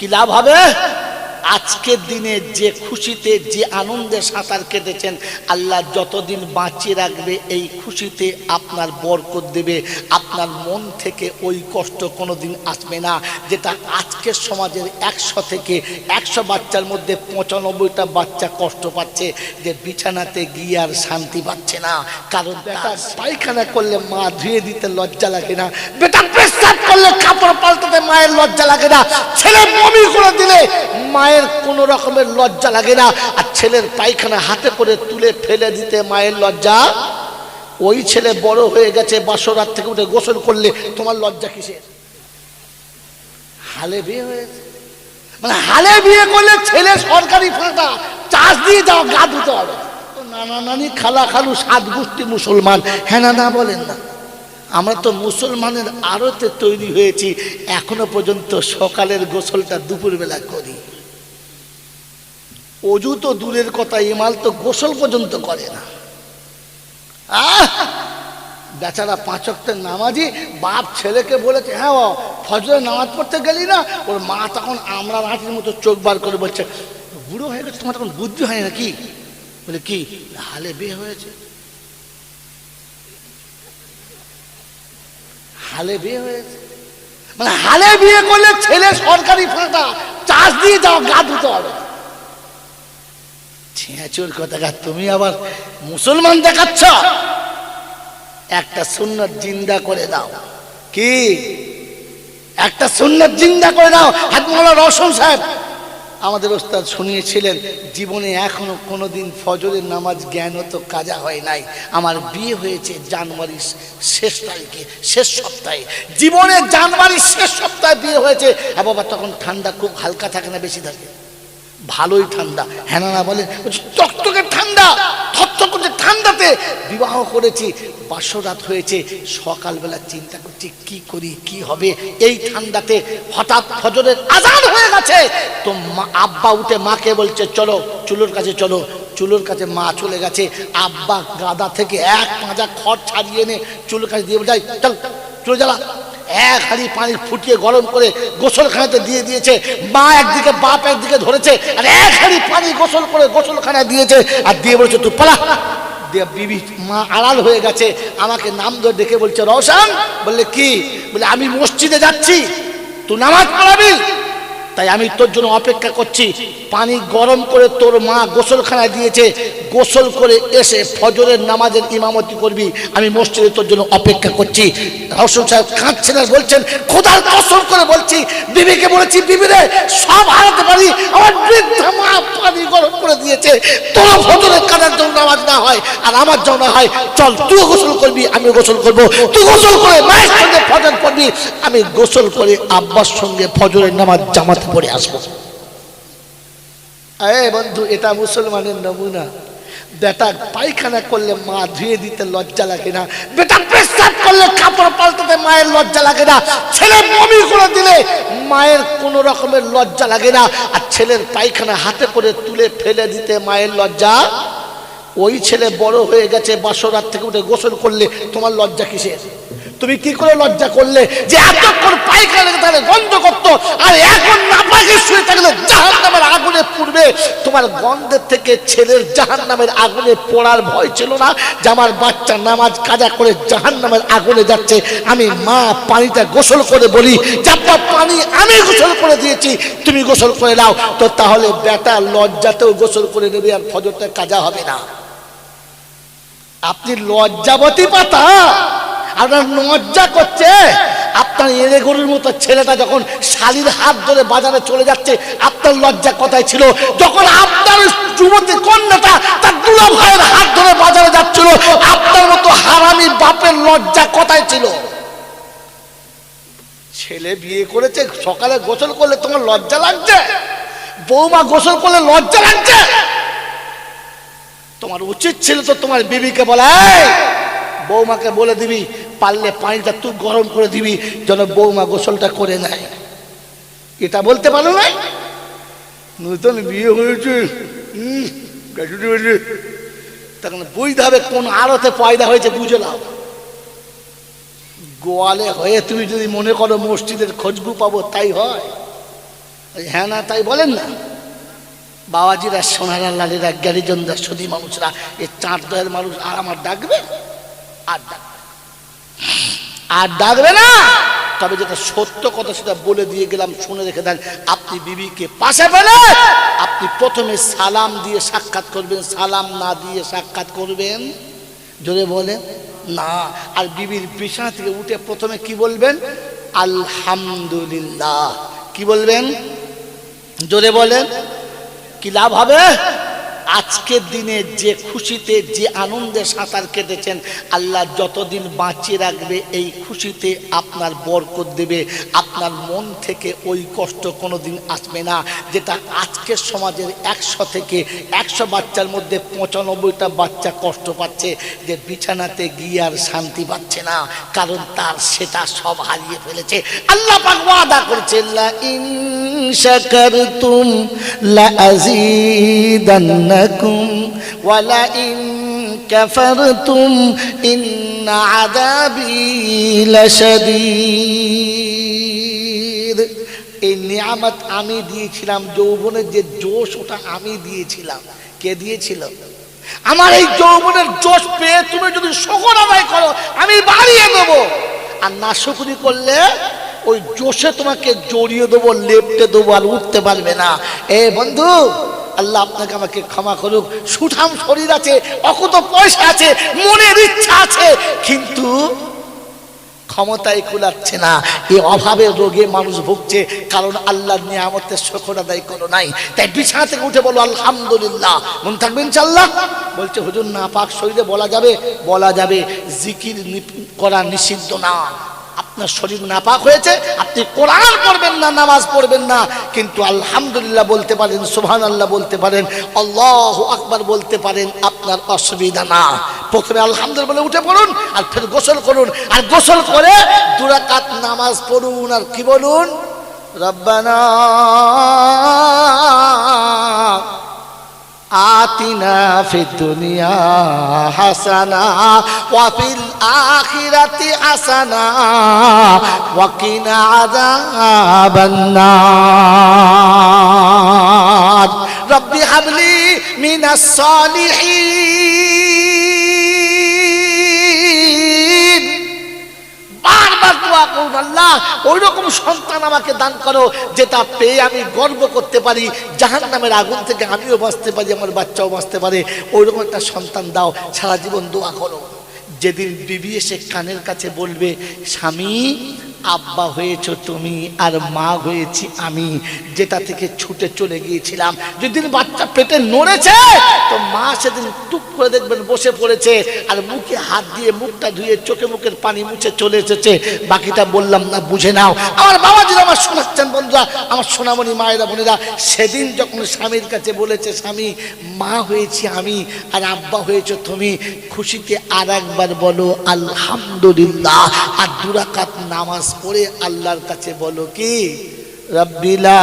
কি লাভ হবে? আজকের দিনে যে খুশিতে যে আনন্দে সাঁতার কেটেছেন আল্লাহ যতদিন বাঁচিয়ে রাখবে এই খুশিতে আপনার বরকত দেবে। আপনার মন থেকে ওই কষ্ট কোনোদিন আসবে না যেটা আজকের সমাজের একশো থেকে একশো বাচ্চার মধ্যে পঁচানব্বইটা বাচ্চা কষ্ট পাচ্ছে যে বিছানাতে গিয়ে আর শান্তি পাচ্ছে না। কারণ বেটা পায়খানা করলে মা ধুয়ে দিতে লজ্জা লাগে না। বেটা পেশাব করলে কাপড় পাল্টাতে মায়ের লজ্জা লাগে না। ছেলে বমি করে দিলে মায়ের কোনো রকমের লজ্জা লাগে না। আর ছেলের পায়খানা হাতে করে তুলে ফেলে দিতে মায়ের লজ্জা। ওই ছেলে বড় হয়ে গেছে বাসরাত থেকে উঠে গোসল করলে। তোমার লজ্জা কিসের? হালে বিয়ে হয়েছে। মানে হালে বিয়ে করলে ছেলে সরকারি ফাঁকা। চাষ দিয়ে যাও, গা ধুতে হবে। নানা নানি খালা খালু সাত গোষ্ঠী মুসলমান। হ্যাঁ না না বলেন না। আমরা তো মুসলমানের আড়তে তৈরি হয়েছি। এখনও পর্যন্ত সকালের গোসলটা দুপুরবেলা করি। অজু তো দূরের কথা ইমাল তো গোসল পর্যন্ত করে না। আহ! বেচারা পাঁচকের নামাজি, বাপ ছেলেকে বলেছে হ্যাঁ ও ফজরের নামাজ পড়তে গেলি না? ওর মা তখন আমরা রাঁটির মতো চোখ বার করে বলছে, বুড়ো হয়ে গেছে, তোমার তখন বুদ্ধি হয় না কি বলে, কি? হালে বিয়ে হয়েছে? হালে বিয়ে হয়েছে? মানে হালে বিয়ে করলে ছেলে সরকারি ফাঁকা চাষ দিয়ে যাও, গা ধুতে হবে। ছিঁচুর কথা তুমি আবার মুসলমান দেখাচ্ছ? একটা সুন্নত জিন্দা করে দাও। কি? একটা সুন্নত জিন্দা করে দাও। হাত মোলা রসম সাহেব, আমাদের ওস্তাদ শুনিয়েছিলেন, জীবনে এখনও কোনোদিন ফজরের নামাজ জ্ঞান তো কাজা হয় নাই। আমার বিয়ে হয়েছে জানুয়ারির শেষ তারিখে, শেষ সপ্তাহে। জীবনে জানুয়ারির শেষ সপ্তাহে বিয়ে হয়েছে। হ্যাঁ বাবা, তখন ঠান্ডা খুব হালকা থাকে না, বেশি থাকে। ভালোই ঠান্ডা। হ্যাঁ না বলে, টকটকে ঠান্ডা, থরথর ঠান্ডাতে। বিবাহ করেছি বাসর রাত হয়েছে, সকালবেলা চিন্তা করছি, কি করি, কি হবে? এই ঠান্ডাতে হঠাৎ ফজরের আজান হয়ে গেছে। তো মা, আব্বা উঠে মাকে বলছে, চলো, চুলোর কাছে চলো। চুলোর কাছে মা চলে গেছে। আব্বা গাদা থেকে এক পাঁজা খড় ছাড়িয়ে এনে চুলোর কাছে দিয়ে যাই চল, চলে জ্বালা এক হাড়ি পানি ফুটিয়ে গরম করে গোসলখানাতে দিয়ে দিয়েছে। মা একদিকে, বাপ একদিকে ধরেছে আর এক হাড়ি পানি গোসল করে গোসলখানা দিয়েছে আর দিয়ে বলছে, তুই পালা। দিয়ে বিবি, মা আড়াল হয়ে গেছে। আমাকে নাম ধরে ডেকে বলছে, রওশান। বললে, কি? বলে, আমি মসজিদে যাচ্ছি। তুই নামাজ পড়াবি? তাই আমি তোর জন্য অপেক্ষা করছি। পানি গরম করে তোর মা গোসলখানায় দিয়েছে। গোসল করে এসে ফজরের নামাজের ইমামতি করবি। আমি মসজিদে তোর জন্য অপেক্ষা করছি। রসুন সাহেব কাঁদছেন আর বলছেন খোদার কসম করে বলছি, বিবিকে বলেছি, বিবিরে, সব হারাতে পারি, আমার মা পানি গরম করে দিয়েছে, তোর কাদার জন্য নামাজ না হয়, আর আমার জন্য হয়, চল তুই গোসল করবি আমি গোসল করব, তুই গোসল করে মায়ের সঙ্গে ফজর পড়বি আমি গোসল করে আব্বার সঙ্গে ফজরের নামাজ জামাতে পড়ে আসব। এ বন্ধু, এটা মুসলমানের নমুনা। বেটা পায়খানা করলে মা ধুয়ে দিতে লজ্জা লাগে না। বেটা পেশাব করলে কাপড় পাল্টাতে মায়ের লজ্জা লাগে না। ছেলে বমি করে দিলে মায়ের কোনো রকমের লজ্জা লাগে না। আর ছেলের পায়খানা হাতে করে তুলে ফেলে দিতে মায়ের লজ্জা? ওই ছেলে বড় হয়ে গেছে, বাসরাত থেকে উঠে গোসল করলে তোমার লজ্জা কিসের? তুমি কি করে লজ্জা করলে যে এতক্ষণ পায়খানা তাহলে গন্ধ করতো আর এখন নাপাকে শুয়ে থাকলে জাহান নামের আগুনে পুড়বে? তোমার গন্ধের থেকে ছেলের জাহান নামের আগুনে পড়ার ভয় ছিল না যে আমার বাচ্চা নামাজ কাজা করে জাহান নামের আগুনে যাচ্ছে? আমি মা পানিটা গোসল করে বলি চাপা পানি আমি গোসল করে দিয়েছি, তুমি গোসল করে নাও। তো তাহলে বেটা লজ্জাতেও গোসল করে নেবে আর ফজরটা কাজা হবে না। আপনি লজ্জাবতী পাতা! আপনার লজ্জা করছে। আপনার এড়ে গরুর মতো ছেলেটা যখন শালির হাত ধরে বাজারে চলে যাচ্ছে, আপনার লজ্জা কথাই ছিল। যখন আপনার যুবতী কন্যাটা তার দুলা ভাইয়ের হাত ধরে বাজারে যাচ্ছিল, আপনার মতো হারামি বাপের লজ্জা কথাই ছিল। ছেলে বিয়ে করেছে, সকালে গোসল করলে তোমার লজ্জা লাগছে? বৌমা গোসল করলে লজ্জা লাগছে? তোমার উচিত ছিল তো তোমার বিবিকে বলা বৌমাকে বলে দিবি পারলে পানিটা তুই গরম করে দিবি। যেন বৌমা গোসলটা করে নেয়। এটা বলতে পারো না নতুন বিয়ে হয়েছে। তখন বুঝতে হবে কোন আড়তে পয়দা হয়েছে, বুঝে নাও। গোয়ালে হয়ে তুমি যদি মনে করো মসজিদের খোঁজবু পাবো, তাই হয়। হ্যাঁ না, তাই বলেন না। বাবাজিরা, সোনারা, লালেরা গ্যারিজনরা সদী মানুষরা এই চাঁদ দয়ের মানুষ আর আমার ডাকবে? আর ডাকবে আর ডাকবে না। তবে যেটা সত্য কথা সেটা বলে দিয়ে গেলাম, শুনে রেখে দেন, আপনি বিবিকে পাশে পেলে আপনি প্রথমে সালাম দিয়ে সাক্ষাৎ করবেন, সালাম না দিয়ে সাক্ষাৎ করবেন। জোরে বলেন, না। আর বিবির বিছানা থেকে উঠে প্রথমে কি বলবেন? আলহামদুলিল্লাহ। কি বলবেন? জোরে বলেন, কি লাভ হবে? আজকের দিনে যে খুশিতে, যে আনন্দে সাঁতার কেটেছেন, আল্লাহ যতদিন বাঁচিয়ে রাখবে, এই খুশিতে আপনার বরকত দেবে। আপনার মন থেকে ওই কষ্ট কোনো দিন আসবে না, যেটা আজকের সমাজের একশো থেকে একশো বাচ্চার মধ্যে পঁচানব্বইটা বাচ্চা কষ্ট পাচ্ছে, যে বিছানাতে গিয়ে আর শান্তি পাচ্ছে না, কারণ তার সেটা সব হারিয়ে ফেলেছে। আল্লাহ ওয়াদা করেছে লা ইন শাকারতুম লা আযীদান্নাকুম লা ইন কাফারতুম ইন্না আযাবি লাশাদীদ এই নিয়ামত আমি দিয়েছিলাম, যৌবনের যে জোশ, ওটা আমি দিয়েছিলাম। কে দিয়েছিল? আমার এই যৌবনের জোশ পেয়ে তুমি যদি শকর আদায় করো, আমি বাড়িয়ে দেবো। আর না শুকুরি করলে ওই জোশে তোমাকে জড়িয়ে দেবো, লেপটে দেবো আর উঠতে পারবে না। এ বন্ধু আল্লাহ আপনাকে আমাকে ক্ষমা করুক। সুঠাম শরীর আছে, অকত পয়সা আছে, মনের ইচ্ছা আছে, কিন্তু ক্ষমতায় কুলাচ্ছে না। এই অভাবে রোগে মানুষ ভুগছে, কারণ আল্লাহর নিয়ামতের শকর আদায় করো নাই। তাই বিছানা থেকে উঠে বলো, আলহামদুলিল্লাহ। মন থাকবেন চাল্লাহ বলছে, হুজুর না পাক শরীরে বলা যাবে? বলা যাবে, জিকির করা নিষিদ্ধ না। আপনার শরীর নাপাক হয়েছে, আপনি কোরআন পড়বেন না, নামাজ পড়বেন না, কিন্তু আলহামদুলিল্লাহ বলতে পারেন সুবহান আল্লাহ বলতে পারেন, আল্লাহ আকবার বলতে পারেন, আপনার অসুবিধা না। প্রথমে আলহামদুলিল্লাহ বলে উঠে পড়ুন, আর ফের গোসল করুন। আর গোসল করে দুরাকাত নামাজ পড়ুন, আর কি বলুন? রব্বানা آتنا في الدنيا حسنة وفي الآخرة حسنة وقنا عذاب النار. رب هب لي من الصالحين ওই রকম সন্তান আমাকে দান করো, যেটা পেয়ে আমি গর্ব করতে পারি জাহান নামের আগুন থেকে আমিও বাঁচতে পারি, আমার বাচ্চাও বাঁচতে পারে। ওই রকম একটা সন্তান দাও, সারা জীবন দোয়া করো। যেদিন বিবি এসে কানের কাছে বলবে, স্বামী আব্বা হয়েছ তুমি, আর মা হয়েছি আমি। যেটা থেকে ছুটে চলে গিয়েছিলাম, যেদিন বাচ্চা পেটে নড়েছে, তো মা সেদিন টুক করে দেখবেন বসে পড়েছে, আর মুখে হাত দিয়ে মুখটা ধুয়ে চোখে মুখের পানি মুছে চলে এসেছে। বাকিটা বললাম, না, বুঝে নাও। আমার বাবা যদি আমার শোনাচ্ছেন, বন্ধুরা, আমার সোনামণি, মায়েরা, বোনেরা, সেদিন যখন স্বামীর কাছে বলেছে, স্বামী, মা হয়েছি আমি, আর আব্বা হয়েছে তুমি, খুশিতে আর একবার বলো, আলহামদুলিল্লাহ। আর দুরাকাত নামাজ পড়ে আল্লাহর কাছে বলো কি? রব্বিলা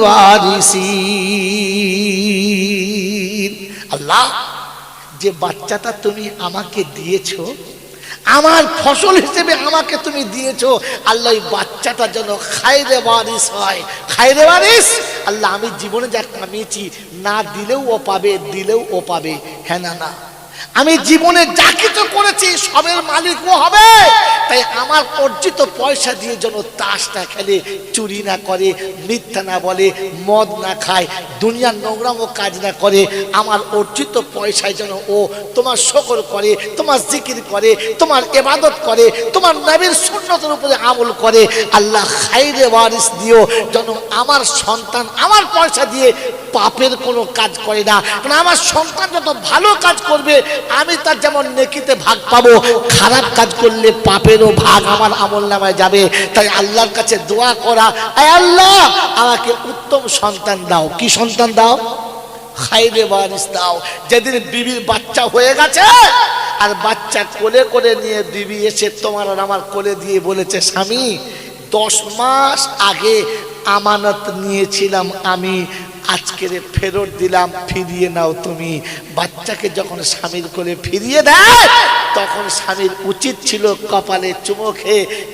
ওয়া আল্লাহ যে বাচ্চাটা তুমি আমাকে দিয়েছ আমার ফসল হিসেবে আমাকে তুমি দিয়েছ। আল্লাহ ওই বাচ্চাটা যেন খাইরে বারিস হয়। খাইরে বারিস আল্লাহ আমি জীবনে যা কামিয়েছি, না দিলেও ও পাবে, দিলেও ও পাবে। হ্যাঁ না না। আমি জীবনে যা কিছু করেছি, সবের মালিক ও হবে। তাই আমার অর্জিত পয়সা দিয়ে যেন তাস না খেলে, চুরি না করে, মিথ্যা না বলে, মদ না খায়, দুনিয়ার নোংরামও কাজ না করে, আমার অর্জিত পয়সায় যেন ও তোমার শকর করে, তোমার জিকির করে, তোমার এবাদত করে, তোমার নবীর সুন্নতের উপরে আমল করে, আল্লাহ খাইরে ওয়ারিস দিও, যেন আমার সন্তান আমার পয়সা দিয়ে পাপের কোনো কাজ করে না। আমার সন্তান যত ভালো কাজ করবে আমি তার যেমন নেকিতে ভাগ পাবো, খারাপ কাজ করলে পাপেরও ভাগ আমার আমল নামায় যাবে। তাই আল্লাহর কাছে দোয়া করা আল্লাহ, আমাকে উত্তম সন্তান দাও। কি সন্তান দাও? খাইরে বারিস দাও। যেদিন বিবির বাচ্চা হয়ে গেছে, আর বাচ্চা কোলে করে নিয়ে বিবি এসে তোমার আর আমার কোলে দিয়ে বলেছে, স্বামী, দশ মাস আগে আমানত নিয়েছিলাম আমি আজকের ফেরত দিলাম, ফিরিয়ে নাও তুমি। বাচ্চাকে যখন স্বামীর করে ফিরিয়ে দেয়, তখন স্বামীর উচিত ছিল কপালে চুমো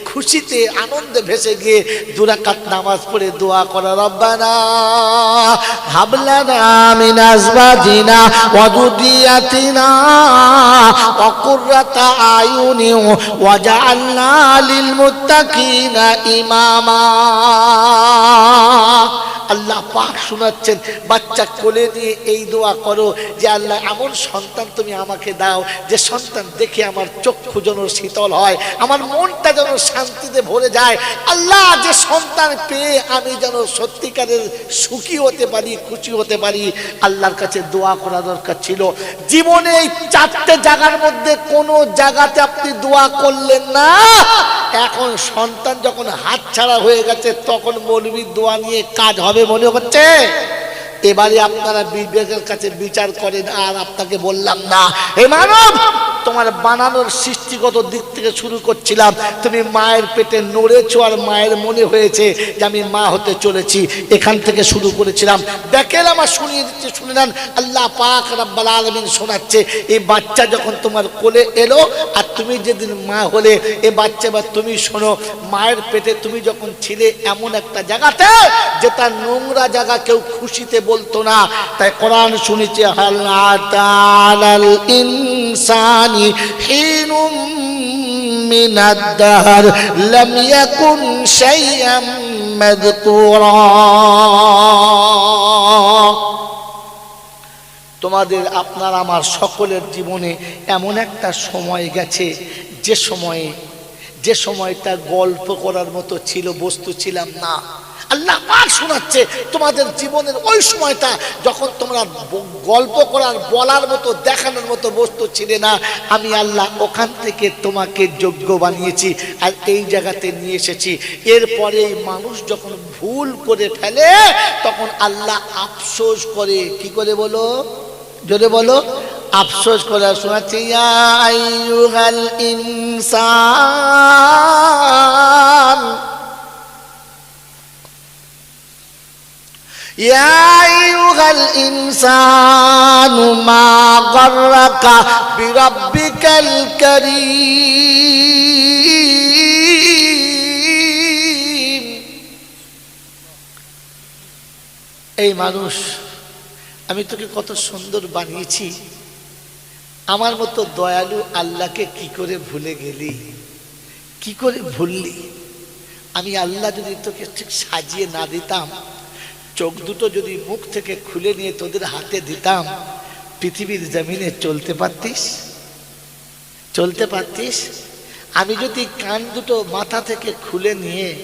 খুশিতে আনন্দে ভেসে গিয়ে দুরাকাত নামাজ পড়ে দোয়া করা, রব্বানা হাবলানা মিন আজওয়াজিনা ওয়া যুররিয়াতিনা ওয়া কুররাতা আয়ুনি ওয়াজআলনা লিল মুত্তাকিনা ইমামা। আল্লাহ পাক শোনাচ্ছেন, বাচ্চা কোলে নিয়ে এই দোয়া করো যে আল্লাহ এমন সন্তান তুমি আমাকে দাও, যে সন্তান দেখে আমার চক্ষু যেন শীতল হয়, আমার মনটা যেন শান্তিতে ভরে যায়। আল্লাহ যে সন্তান পেয়ে আমি যেন সত্যিকারের সুখী হতে পারি, খুশি হতে পারি, আল্লাহর কাছে দোয়া করা দরকার ছিল। জীবনে এই চারটে জায়গার মধ্যে কোনো জায়গাতে আপনি দোয়া করলেন না। এখন সন্তান যখন হাতছাড়া হয়ে গেছে, তখন মৌলবীর দোয়া নিয়ে কাজ হবে মনে হচ্ছে? এবারে আপনারা বিবেকের কাছে বিচার করেন আর আপনাকে বললাম না। হে মানব! তোমার বানানোর সৃষ্টিগত দিক থেকে শুরু করছিলাম। তুমি মায়ের পেটে নড়েছো আর মায়ের মনে হয়েছে যে আমি মা হতে চলেছি, এখান থেকে শুরু করেছিলাম। দেখেন আমার শুনিয়ে দিচ্ছে, শুনে নেন। আল্লাহ পাক রাব্বাল আলামিন শোনাচ্ছে, এই বাচ্চা যখন তোমার কোলে এলো, আর তুমি যেদিন মা হলে, এ বাচ্চা বা তুমি শোনো, মায়ের পেটে তুমি যখন ছিলে এমন একটা জায়গাতে যে তার নোংরা জায়গা কেউ খুশিতে বলতো না। তাই কোরআন শুনেছে, হাল ইনসানি হিনুম من الدهر لم يكن شيئا مذكورا তোমাদের আপনার আমার সকলের জীবনে এমন একটা সময় গেছে যে সময়ে যে সময়টা গল্প করার মতো ছিল বস্তু ছিলাম না আল্লাহ পাক শোনাচ্ছে, তোমাদের জীবনের ওই সময়টা যখন তোমরা গল্প করার, বলার মতো, দেখানোর মতো বস্তু ছিলে না, আমি আল্লাহ ওখান থেকে তোমাকে যোগ্য বানিয়েছি আর এই জায়গাতে নিয়ে এসেছি। এরপরে মানুষ যখন ভুল করে ফেলে, তখন আল্লাহ আফসোস করে। কি করে বলো? জোরে বলো। আফসোস করে শোনাচ্ছি ইনসান। يا أيها الإنسان ما غرك بربك الكريم এই মানুষ আমি তোকে কত সুন্দর বানিয়েছি আমার মতো দয়ালু আল্লাহকে কি করে ভুলে গেলি কি করে ভুললি আমি আল্লাহ যদি তোকে ঠিক সাজিয়ে না দিতাম চোখ দুটো যদি মুখ থেকে খুলে নিয়ে তোদের হাতে দিতাম, পৃথিবীর জমিনে চলতে পারতিস? চলতে পারতিস? আমি যদি কান দুটো মাথা থেকে খুলে নিয়ে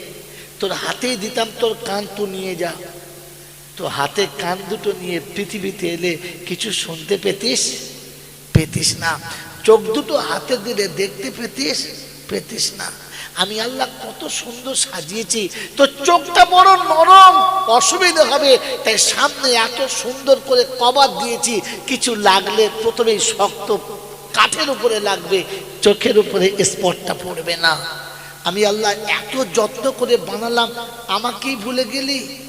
তোর হাতেই দিতাম, তোর কান তুই নিয়ে যা। তো হাতে কান দুটো নিয়ে পৃথিবীতে এলে কিছু শুনতে পেতিস? পেতিস না। চোখ দুটো হাতে দিলে দেখতে পেতিস? পেতিস না। আমি আল্লাহ কত সুন্দর সাজিয়েছি। তো চোখটা বড় নরম, অসুবিধা হবে। তাই সামনে এত সুন্দর করে কভার দিয়েছি। কিছু লাগলে প্রথমেই শক্ত কাঠের উপরে লাগবে, চোখের উপরে স্পটটা পড়বে না। আমি আল্লাহ এত যত্ন করে বানালাম, আমাকেই ভুলে গেলি?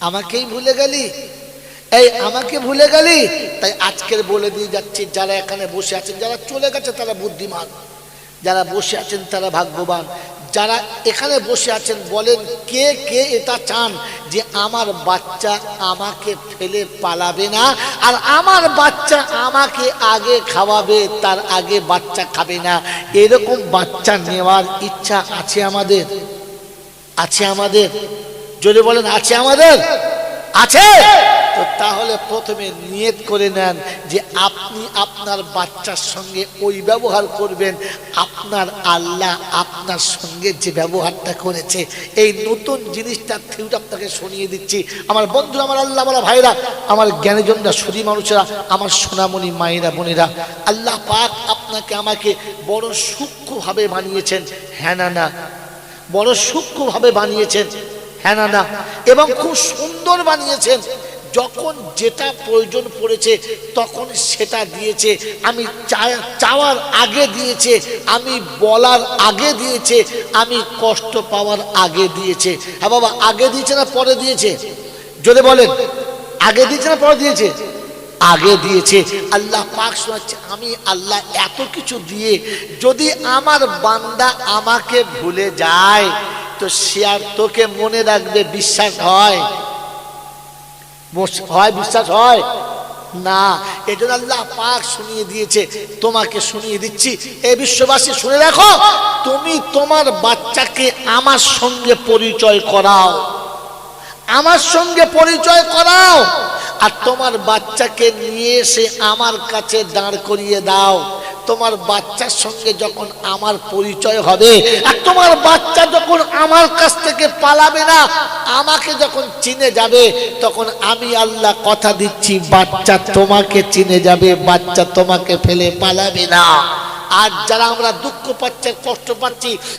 আমাকেই ভুলে গেলি? এই, আমাকে ভুলে গেলি? তাই আজকের বলে দিয়ে যাচ্ছি, যারা এখানে বসে আছেন, যারা চলে গেছে, তারা বুদ্ধিমান। যারা বসে আছেন তারা ভাগ্যবান। যারা এখানে বসে আছেন, বলেন কে কে এটা চান যে আমার বাচ্চা আমাকে ফেলে পালাবে না, আর আমার বাচ্চা আমাকে আগে খাওয়াবে, তার আগে বাচ্চা খাবে না। এরকম বাচ্চা নেওয়ার ইচ্ছা আছে আমাদের? আছে আমাদের? যদি বলেন, আছে আমাদের? আছে? তো তাহলে প্রথমে নিয়ত করে নেন যে আপনি আপনার বাচ্চার সঙ্গে ওই ব্যবহার করবেন। আপনার আল্লাহ আপনার সঙ্গে যে ব্যবহারটা করেছে, এই নতুন জিনিসটা থিউটা আপনাকে শুনিয়ে দিচ্ছি। আমার বন্ধুরা, আমার আল্লাহ বলা ভাইরা, আমার জ্ঞানীজনরা, সুদী মানুষেরা, আমার সোনামণি মায়েরা, বোনেরা, আল্লাহ পাক আপনাকে আমাকে বড় সূক্ষ্মভাবে বানিয়েছেন। হ্যাঁ না না। বড় সূক্ষ্মভাবে বানিয়েছেন। হ্যাঁ না এবং খুব সুন্দর বানিয়েছেন। যখন যেটা প্রয়োজন পড়েছে, তখন সেটা দিয়েছে। আমি চাওয়ার আগে দিয়েছে, আমি বলার আগে দিয়েছে, আমি কষ্ট পাওয়ার আগে দিয়েছে। হ্যাঁ বাবা, আগে দিয়েছে না পরে দিয়েছে? যদি বলেন, আগে দিয়েছে না পরে দিয়েছে? আগে দিয়েছে। আল্লাহ পাক শোনাচ্ছে, আমি আল্লাহ এত কিছু দিয়ে যদি আমার বান্দা আমাকে ভুলে যায় তো সে আর তোকে মনে রাখবে বিশ্বাস হয়। হয় বিশ্বাস হয়? না, এজন্য আল্লাহ পাক শুনিয়ে দিয়েছে। তোমাকে শুনিয়ে দিচ্ছি। এই বিশ্ববাসী, শুনে রাখো, তুমি তোমার বাচ্চাকে আমার সঙ্গে পরিচয় করাও। আমার সঙ্গে পরিচয় করাও। আর তোমার বাচ্চাকে নিয়ে এসে আমার কাছে দাঁড় করিয়ে দাও। তোমার বাচ্চার সঙ্গে যখন আমার পরিচয় হবে, আর তোমার বাচ্চা যখন আমার কাছ থেকে পালাবে না, আমাকে যখন চিনে যাবে, তখন আমি আল্লাহ কথা দিচ্ছি, বাচ্চা তোমাকে চিনে যাবে, বাচ্চা তোমাকে ফেলে পালাবে না। আর যারা আমরা দুঃখ পাচ্ছি, কষ্ট পাচ্ছি